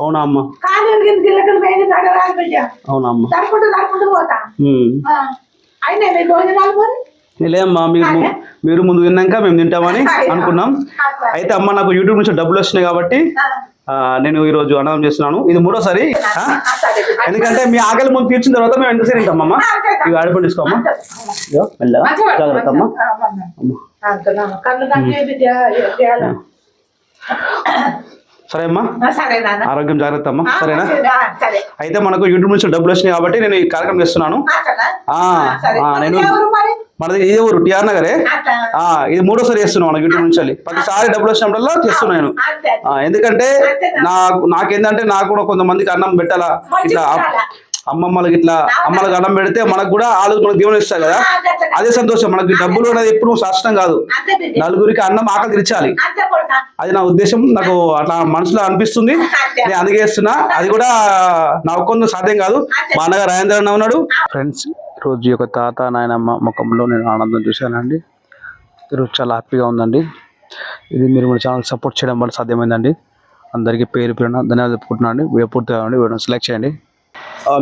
అవునా అమ్మ? అమ్మ? లేదమ్మా మీరు మీరు ముందు తిన్నాక మేము తింటామని అనుకున్నాం. అయితే అమ్మ నాకు యూట్యూబ్ నుంచి డబ్బులు వచ్చినాయి కాబట్టి నేను ఈ రోజు అన్నదానం చేస్తున్నాను. ఇది మూడోసారి. ఎందుకంటే మీ ఆకలి ముందు తీర్చిన తర్వాత మేము ఎంత తింటామమ్మా ఇవి ఆడిపోయి తీసుకోమ్మా జాగ్రత్త అమ్మా. సరే అమ్మా ఆరోగ్యం జాగ్రత్త అమ్మా సరేనా? అయితే మనకు యూట్యూబ్ నుంచి డబ్బులు వచ్చినాయి కాబట్టి నేను ఈ కార్యక్రమం చేస్తున్నాను. నేను- మనది ఇదే ఊరు టిఆర్ నగరే? ఇది మూడోసారి చేస్తున్నాం మనకు యూట్యూబ్ నుంచి ప్రతిసారి డబ్బులు వచ్చినప్పుడల్లా చేస్తున్నాను నేను. ఎందుకంటే నాకు నాకేందంటే నాకు కూడా కొంతమందికి అన్నం పెట్టాలా? ఇట్లా. అమ్మమ్మలకి ఇట్లా అమ్మలకు అన్నం పెడితే మనకు కూడా వాళ్ళు మనకు దీవెన ఇస్తారు కదా. అదే సంతోషం. మనకి డబ్బులు అనేది ఎప్పుడు శాస్త్రం కాదు. నలుగురికి అన్నం ఆకలి తెచ్చాలి అది నా ఉద్దేశం. నాకు అట్లా మనసులో అనిపిస్తుంది. నేను అందుకే చేస్తున్నా. అది కూడా నా కొంచెం సాధ్యం కాదు. మా అన్నగారు రాజేంద్ర అన్న ఉన్నాడు. ఫ్రెండ్స్ రోజు యొక్క తాత నాయనమ్మ ముఖంలో నేను ఆనందం చూశానండి. ఈరోజు చాలా హ్యాపీగా ఉందండి. ఇది మీరు మన ఛానల్ సపోర్ట్ చేయడం వల్ల సాధ్యమైందండి. అందరికీ పేరు పేరున ధన్యవాదాలు చెప్పుకుంటున్నాను అండి వీడియో పూర్తిగా కావండి సెలెక్ట్ చేయండి.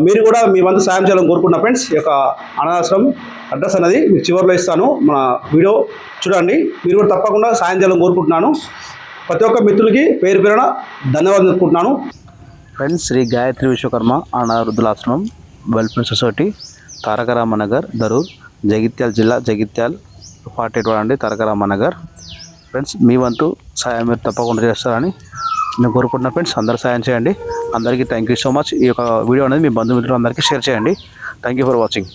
మీరు కూడా మీ వంతు సాయం చేయాలని కోరుకుంటున్నా ఫ్రెండ్స్ ఈ యొక్క అనాథాశ్రమం అడ్రస్ అనేది మీకు చివరిలో ఇస్తాను. మన వీడియో చూడండి. మీరు కూడా తప్పకుండా సాయం చేయాలని కోరుకుంటున్నాను. ప్రతి ఒక్క మిత్రులకి పేరు పేరున ధన్యవాదాలు చెప్పుకుంటున్నాను ఫ్రెండ్స్ శ్రీ గాయత్రి విశ్వకర్మ అనావృద్ధులాశ్రమం వెల్ఫేర్ సొసైటీ తారకరామనగర్ దరూర్ జగిత్యాల జిల్లా జగిత్యాల్ ఫార్టీ ఎయిట్ అండి తారకరామనగర్ ఫ్రెండ్స్ మీ వంతు సాయం మీరు తప్పకుండా చేస్తారని నేను కోరుకుంటున్నా ఫ్రెండ్స్ అందరూ సాయం చేయండి. అందరికీ థ్యాంక్ యూ సో మచ్ ఈ యొక్క వీడియో అనేది మీ బంధుమిత్రులందరికీ షేర్ చేయండి. Thank you for watching